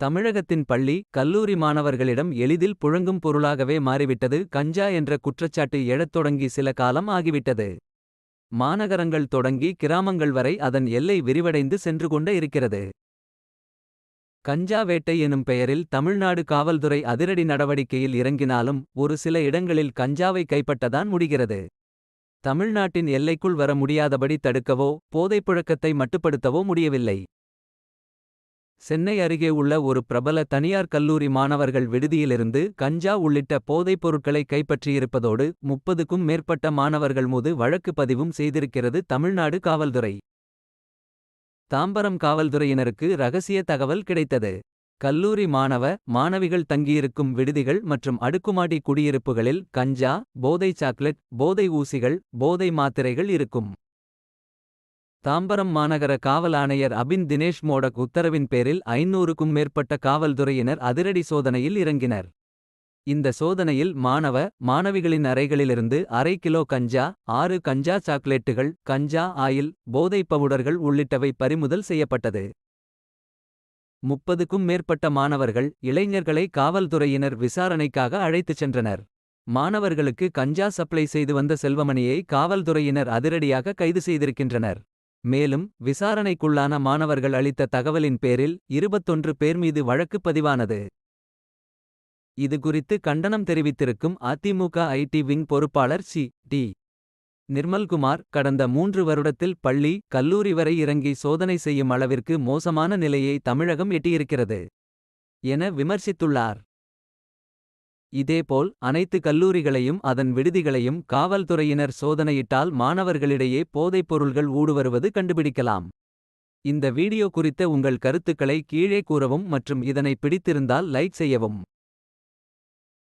தமிழகத்தின் பள்ளி கல்லூரி மாணவர்களிடம் எளிதில் புழங்கும் பொருளாகவே மாறிவிட்டது கஞ்சா என்ற குற்றச்சாட்டு எழத் தொடங்கி சில காலம் ஆகிவிட்டது. மாநகரங்கள் தொடங்கி கிராமங்கள் வரை அதன் எல்லை விரிவடைந்து சென்று கொண்ட இருக்கிறது. கஞ்சா வேட்டை எனும் பெயரில் தமிழ்நாடு காவல்துறை அதிரடி நடவடிக்கையில் இறங்கினாலும். ஒரு சில இடங்களில் கஞ்சாவை கைப்பட்டதான் முடிகிறது. தமிழ்நாட்டின் எல்லைக்குள் வர முடியாதபடி தடுக்கவோ. போதைப்புழக்கத்தை மட்டுப்படுத்தவோ முடியவில்லை. சென்னை அருகே உள்ள ஒரு பிரபல தனியார் கல்லூரி மாணவர்கள் விடுதியிலிருந்து. கஞ்சா உள்ளிட்ட போதைப் பொருட்களை கைப்பற்றியிருப்பதோடு. முப்பதுக்கும் மேற்பட்ட மாணவர்கள் மீது வழக்கு பதிவும் செய்திருக்கிறது தமிழ்நாடு காவல்துறை. தாம்பரம் காவல்துறையினருக்கு ரகசிய தகவல் கிடைத்தது. கல்லூரி மாணவ மாணவிகள் தங்கியிருக்கும் விடுதிகள் மற்றும் அடுக்குமாடி குடியிருப்புகளில் கஞ்சா. போதை சாக்லெட் போதை ஊசிகள் போதை மாத்திரைகள் இருக்கும். தாம்பரம் மாநகர காவல் ஆணையர் அபின் தினேஷ் மோடக் உத்தரவின் பேரில். ஐநூறுக்கும் மேற்பட்ட காவல்துறையினர் அதிரடி சோதனையில் இறங்கினர். இந்த சோதனையில் மாணவ மாணவிகளின் அறைகளிலிருந்து அரை கிலோ கஞ்சா. ஆறு கஞ்சா சாக்லேட்டுகள் கஞ்சா ஆயில் போதைப் பவுடர்கள் உள்ளிட்டவை பறிமுதல் செய்யப்பட்டது. முப்பதுக்கும் மேற்பட்ட மாணவர்கள் இளைஞர்களை காவல்துறையினர் விசாரணைக்காக அழைத்துச் சென்றனர். மாணவர்களுக்கு கஞ்சா சப்ளை செய்து வந்த செல்வமணியை காவல்துறையினர் அதிரடியாக கைது செய்திருக்கின்றனர். மேலும் விசாரணைக்குள்ளான மாணவர்கள் அளித்த தகவலின் பேரில். 21 பேர் மீது வழக்கு பதிவானது. இது குறித்து கண்டனம் தெரிவித்திருக்கும் அதிமுக ஐடி விங் பொறுப்பாளர் சி. டி. நிர்மல்குமார் கடந்த மூன்று வருடத்தில் பள்ளி. கல்லூரி வரை இறங்கி சோதனை செய்யும் அளவிற்கு மோசமான நிலையை தமிழகம் எட்டியிருக்கிறது. என விமர்சித்துள்ளார். இதேபோல் அனைத்து கல்லூரிகளையும் அதன் விடுதிகளையும். காவல்துறையினர் சோதனையிட்டால் மாணவர்களிடையே போதைப்பொருள்கள் ஊடுவருவது கண்டுபிடிக்கலாம். இந்த வீடியோ குறித்த உங்கள் கருத்துக்களை கீழே கூறவும் மற்றும் இதனை பிடித்திருந்தால் லைக் செய்யவும்.